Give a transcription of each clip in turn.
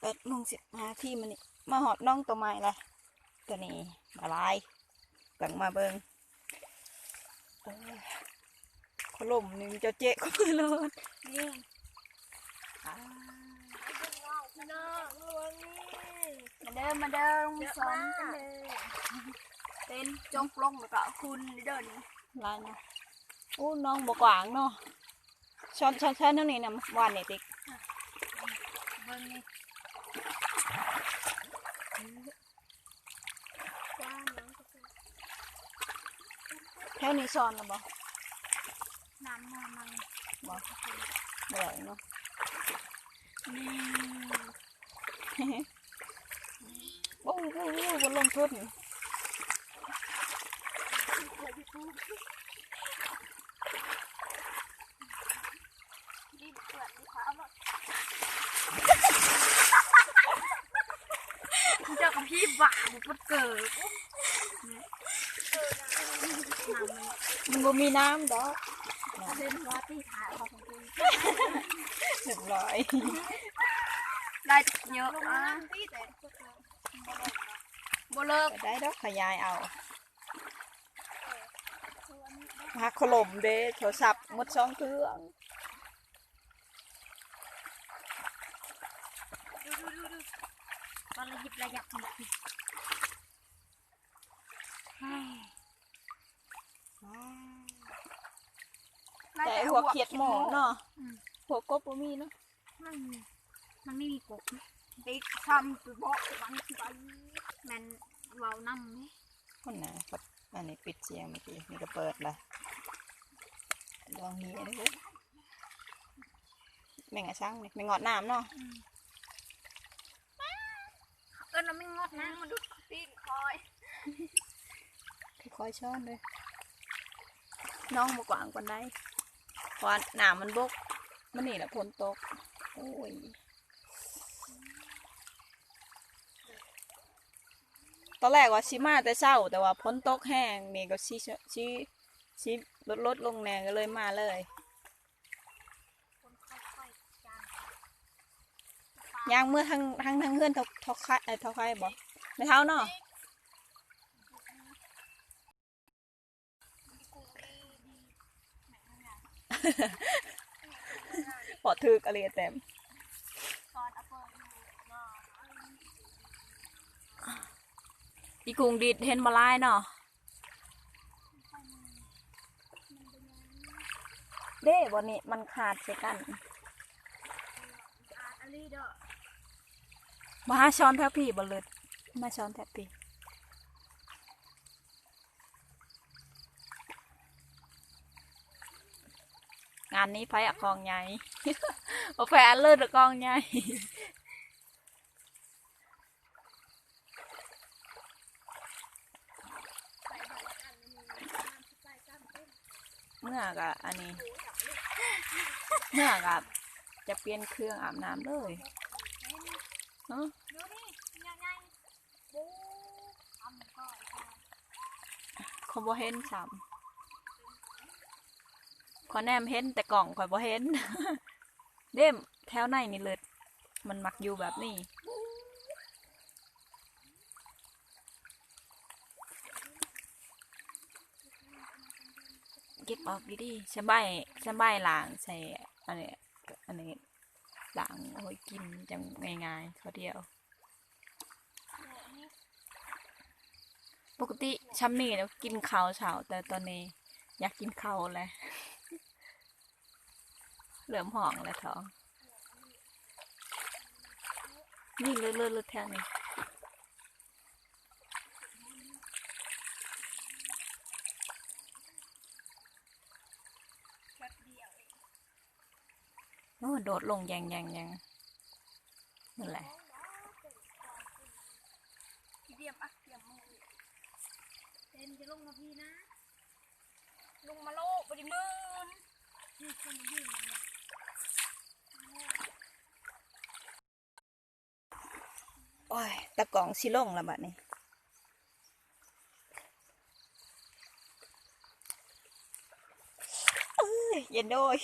แปดโมงสิบห้าที่มันนี่มาหอดน้องตัวใหม่เลยตัวนี้มาลายเบิ่งมาเบิงเออขลุ่มนี่มันจะเจ๊ก็คือรถนี่มาเดิมมาเดิมสอนกันเลยเป็นจงปลงแล้วก็คุณเดินลายนะอู้น้องบกหวางเนาะ ช้อนช้อนช้อนเท่านี้นะวานนี่ติ๊กเบิ่งนี่จ้าน้อนแถวนี้ช้อนนบ่น้ำมามันบ่บ่อยเนาะนี่โอ้โหโอ้โหบนลงทุน รีบเปิดลูกค้าหมด เจ้ากับพี่บ้าบุปเกิดน้ำมันมันบ่มีน้ำดอกถ้าเป็นว่าที่ขายของคุณเรียบร้อยได้เยอะอะโบเลิกก็ได้ดอกขยายเอาหักขลมเด้โทรศัพท์หมดสองเครื่อง ดูดูดูดู ตอนระยิบระยับหมดน่าแต่จะหัวเขียดหมอเนาะอืมหัวกบบ่มีเนาะมันมันไม่มีกบติดซ้ำไปบอกวันที่ไปแมันเว้าน้ำไหมคนน่ะครับอันนี้ปิดเสียงเมื่อกี้นี่ก็เปิดละลองเฮียดูแม่งอะช่างนี่แม่งงอดน้ำเนาะ เออ เราไม่งดนะมันดูตีนคอยค่อยๆช้อนเลยน้องมากวางกว่าได้เพราะว่าน้ำมันบก มันนี่แหละฝนตก โอ้ยตอนแรกว่าชิมาแต่เช้า แต่ว่าฝนตกแห้งนี่ก็ชิชิชิลดลดลงแน่ก็เลยมาเลย คนค่อยๆจาง ยางเมื่อทั้งทั้งทั้งเพื่อนทอกทอกไข่เอ้ทอกไข่บอกไม่เท้าเนาะปอดทึกอะไรเต็มดีกุงดิดเห็นมาลายเนาะเด้วันนี้มันขาดใช่กันอาร์ตอลีเด้อ มาหาช้อนแทบพี่บอลเลยมาช้อนแทบพี่งานนี้ไฟอะกองใหญ่โอาแฟนเลิศอะกองใหญ่เมื่อกะอันนี้ เมื่อกะจะเปลี่ยนเครื่องอาบน้ำเลย เนาะดูนี่ยังไงบูทำก็ทเขาบ่เห็นซ้ำขอแนมเห็นแต่กล่องข่อยบ่เห็น เด้มแถวในนี่เลยมันมักอยู่แบบนี้เก็บออกดีดีๆสบายสบายล้างใส่อันนี้อันนี้ หลังโอ้ยกินจังง่ายๆเขาเดียว ปกติช้ำนี่แล้วกินข้าวเช้าแต่ตอนนี้อยากกินข้าวเลยเหลือมห่องแล้วท้อง นี่เลือดเลือดเลือดแทงนี่ โอ้โดดลงแยงแยงแยงนั่นแหละำพี่เดียมอะเดียมมือเต้นจะลงมาพี่นะ ลงมาโลกบริมืนนี่คนมายืนเลยโอ้ยตะกล่องสิลงแล้วบัดนี้เอ้ยเย็นโดย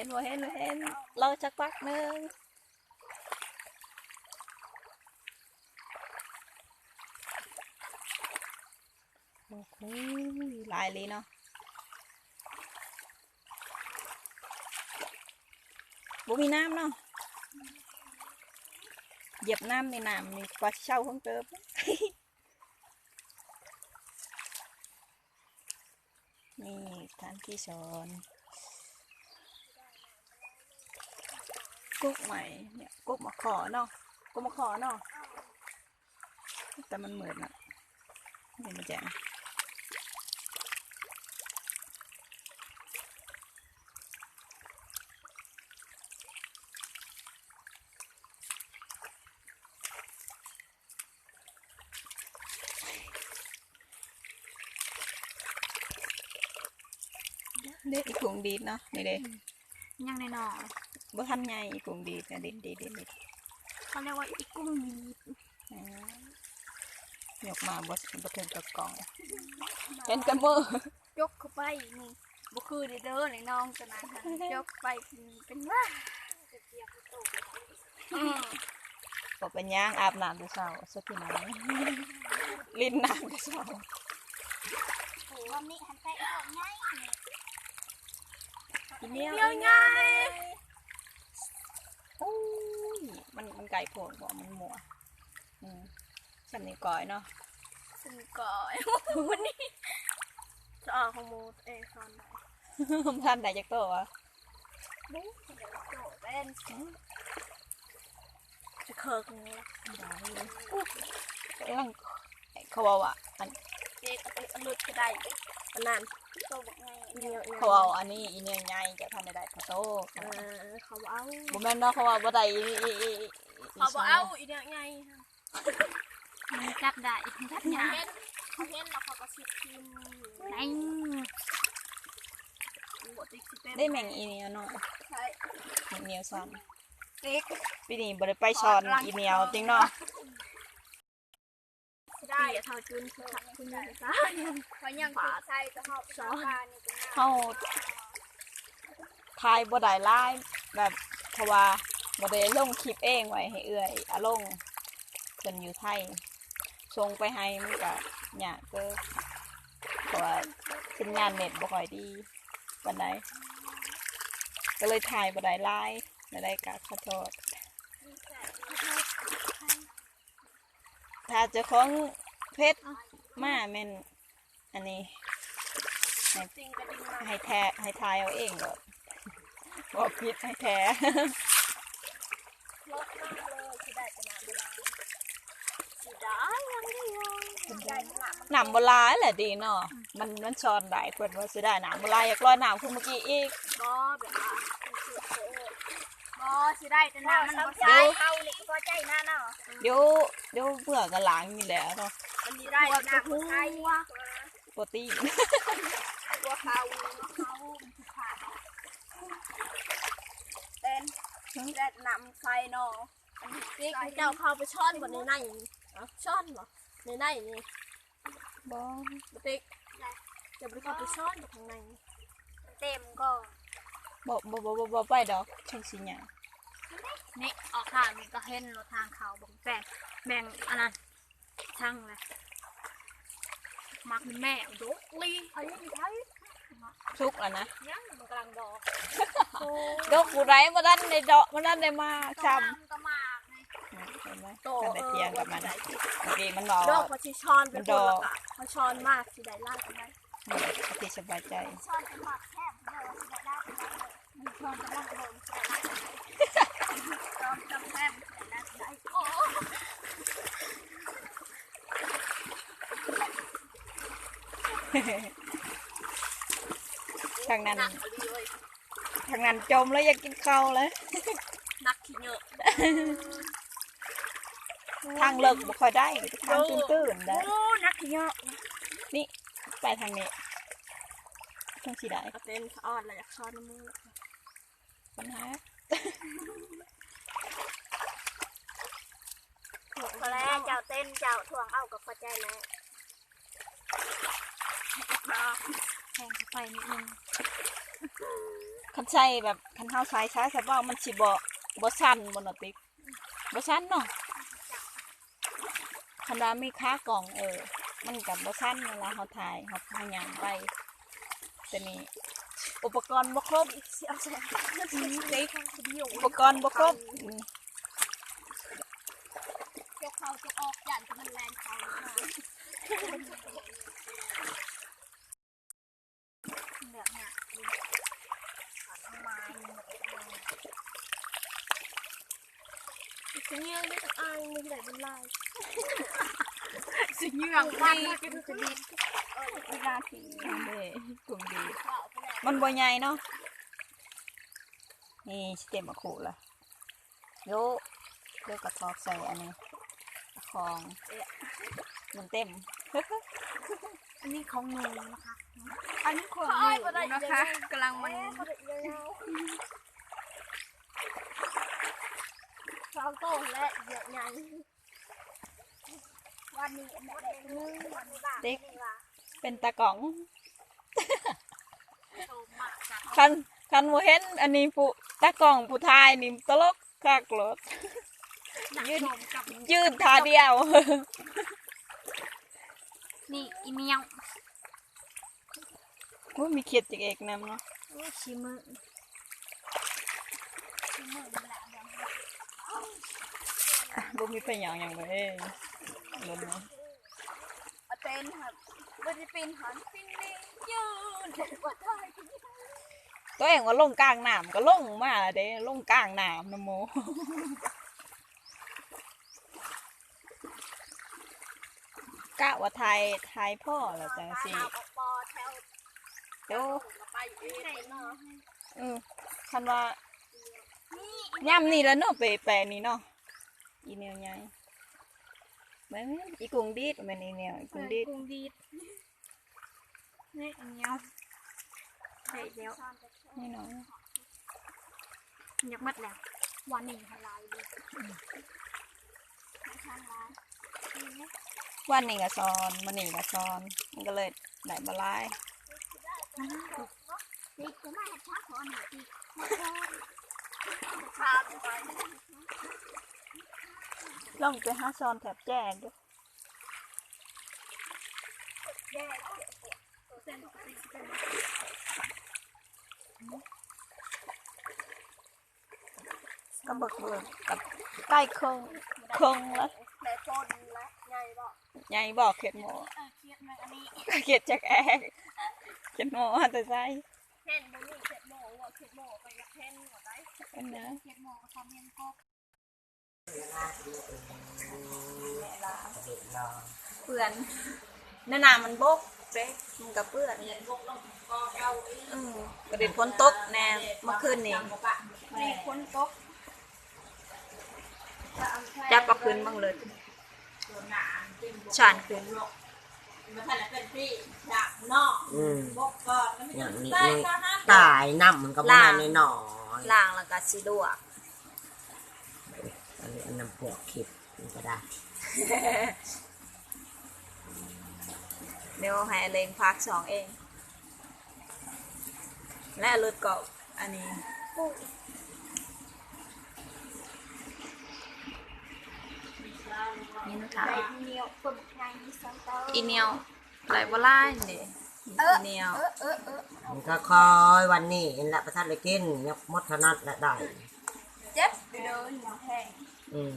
ห็นบ่เห็นบ่เห็น เราจักปักหนึ่งโอ้โหหลายเลยเนาะบ่มีน้ำเนาะเหยียบน้ำในน้ำนี่กว่าเช่าของเติมนี่ทานที่สอน กุ๊กใหม่เนี่ยกุ๊กมะขอเนาะกุ๊กมะขอเนาะแต่มันเหมือนอะนี่มันแจงเด็ดอีกถุงดีดเนาะนี่เด้ยังในหนอ บ่ทันใหญ่อีกถุงดีดนะดีดดีดดีดดีดเขาเรียกว่าอีกุ้งมีอ่ายกมาบ่บ่ถึงกับกล่องเห็นกันบ่ยกเข้าไปนี่บุคือเด้อในน้องจะนะฮะยกไปเป็นว่าอืมบ่เป็นหย่างอาบน้ำแต่เช้าสักทีนั้นลิ้นน้ำแต่เช้าโหวันนี้หันไปออกง่ายอีเมียวเดียวง่ายโอ้ย มันมันไก่โผล่บ่มันหมัวอืมสำนีก่อยเนาะซึ่งก่อนวันนี้จะออกของโมเองซอนไหนท่านใดจักโตวะบุ๊กเดี๋ยวโจเป็นจะเคิร์กนี้กำลังเขาบอกว่าอันเด็กเอาลุดก็ได้อันนั้นโตบอกไง เดียวเขาเอาอันนี้อีเนี่ยใหญ่จะทันได้ได้เขาโตเออเขาเอาบ่แม่นเนาะเขาว่าบ่ได้อีอีอีอีเขาบอกเอาอีเดียวไงมันจับได้จับยากเขาเห็นแล้วเขาก็สิทิมไหนได้แม่งอีเนี่ยเนาะใช่แม่งเหนียวซ้ำติ๊กปีนี้บ่ได้ไปช้อนอีเมียวจริงเนาะ ได้เท่าจุนค่ะคุณยายซ่าเพราะยังติดใส่จะหอบสองการนี่ก็เฮาทายบ่ได้หลายแบบเพราะว่าบ่ได้ลงคลิปเองไว้ให้เอื้อยอาลงเพิ่นอยู่ไทยส่งไปให้มันก็ยากเกินเพราะว่าสัญญาณเน็ตบ่ค่อยดีปานใดก็เลยถ่ายบ่ได้หลายบ่ได้ก็ขอโทษ ถ้าเจ้าของเพชรมาแม่นอันนี้จริงก็ดึงมาให้แท้ให้ทายเอาเองก็บอกผิดให้แท้ลดมากเลยสิได้ขนาดเวลาสิได้ยังได้ยังได้ขนาดหนำโบราณแหละดีเนาะมันมันชอนได้เพิ่นว่าสิได้หนำโบราณอยากลอยหนำคือเมื่อกี้อีกบอแบบว่าบอสิได้แต่น้ำมันบ่ใช่เอานี่ก็ใจหน้าเนาะเดี๋ยว เดี๋ยวเบื่อกันล้างนี่แหละเนาะมันมีได้น้ำบ่ใช่ว่าโปรตีนตัวเขาเขาขาดเป็นได้น้ำใส่เนาะอันนี้ติ๊กเจ้าเข้าไปช้อนบนในในช้อนบ่ในในนี่บ่บติ๊กจะไปเข้าไปช้อนอยู่ข้างในเต็มก็บ่บ่บ่บ่บ่ไปดอกช่างสิหยัง นี่ออกทางนี่ก็เห็นรถทางเขาบังแบ่งแบ่งอันนั้นช่างเลยมักแม่ดกลีไอ้ยังไงทุกแล้วนะยังมันกำลังดอกดอกผู้ใดบ่ทันได้ดอกบ่ทันได้มาช้ก็มากไงำเห็นไหมโตทันได้เถียงกับมันเมื่อกี้มันบอกดอกว่าพอชิชอนเป็นมันดดออกกพอชอนมากสิได้ล่ากันได้นี่ที่สบายใจชอนเป็นมากแคบเด้อสิได้ล่ากันได้ชอนกำลังโดนสิได้ล่ากันได้ชอนจำแคบสิได้ล่ากันได้โอ้ ทางนั้นหนักเลยทางนั้นจมแล้วอยากกินข้าวเลย นักขี้เหงอะทางเลิกบ่ค่อยได้ทางตื้นๆได้โอ้นักขี้เหงอะนี่ ไปทางนี้ทางสีได้ก็เป็นอ่อนเลยอยากช้อนน้ำมือ ปัญหาพอแล้วเจ้าเต้นเจ้าทวงเอากับพอใจแล้วแทงเข้าไปนิดนึงขคันใช้แบบคันเฮาใช้ใช้สบามันสิบ่บ่สั้นบ่เนาะติ๊กบ่สั้นเนาะคันว่ามีค้ากล่องเออ มันก็บ่สั้นเวลาเฮาถ่ายเฮาพยายามไปแต่นี่ อุปกรณ์บครบเอาใส่ติ๊กอุปกรณ์บครบอืมเจ้าเขาจะออกยันจะมันแรงเขาเนี้ยขัดไม้จะเงี้ยได้ากอายมึงไหนเป็นลายจะเงี้ยวันเป็นจะดีเวลาที่เด้กลุ่มดี มันบ่ใหญ่เนาะ นี่สเต็มมะขูละโยเลือกกระทอกใส่อันนี้ ของมันเต็ม อันนี้ของหนูนะคะ อันนี้ของหนูนะคะกำลังมันสองโต้และเยอะยังวันนี้หมดนึงวันนี้บ้างเด็กเป็นตากล่องโตมากจาก คันคันโมเห็นอันนี้ผู้ตากล่องผู้ทายนี่ตลกคักรถยืนกับยืดทาเดียว นี่อีเมียวว่ามีเขียดจากเอกนำเนาะนี่ชิมืออะบ่มีประโยชน์อย่างเลยลงเนาะเอาเต้นครับ วันนี้ปีนหันปีนนี่ยืนว่าได้ตัวเองว่าลงกลางน้ำก็ลงมาเด้ลงกลางน้ำนะโมกะว่าไทยไทยพ่อแล้วจังสิปอแถวเดี๋ยวไปเองเนาะเออคันว่าย่ำนี่แล้วเนาะไปแปลนี่เนาะอีเนียวใหญ่แม่นอีกุ้งดีดแม่นอีเนียวอีกุ้งดีด กุ้งดีดนี่อีเมียวใช่แล้วนี่น้อยอยากมัดแล้ววันนี้ฮลายเลยวันนี้ก็ซอนมันนี่ก็ซอน มันก็เลยได้บหลายนี่ก็มาช้าขอหน่อยสิช้าไปลองไปหาซอนแถบแจ้งดูแย่ ก็เบิกเบิกกับใกล้คงคงแล้วแม่ปนและไงบอกใหญ่บอกเข็ดหมูเออเครียดไหมอันนี้เข็ดจากแอกเข็ดหมูมาแต่ใจเห็นบ่มีเข็ดโม่ว่าเข็ดโม่ไปอยากเห็นว่าได้เป็นนะเครียดหมอกับทำเย็นก็เปื่อนหน้าหนามันบก เจ๊มันกับเปื่อนอืมกระเด็นพ้นตกแน่เมื่อคืนนี่มีคนตกจับเอาคืนบ้างเลยฉานคืนอืมอย่างนี้นี่ตายน้ำมันก็มาในหนอยล่างแล้วก็สิลวกอันนี้อันน้ำพวกคลิปมันก็ได้ เดี๋ยวให้เลงพักสองเอง และรถเกาะอันนี้นี่นะคะไปเหนียวคนไงมีสังเตอร์อีเนียวไหลบ่ไล่นี่อีเนียวเออเออเออมันก็คอยวันนี้เห็นละประทัดเลยกินยกมดถนัดละได้เจ็บไปเลยหมอแห้งอืม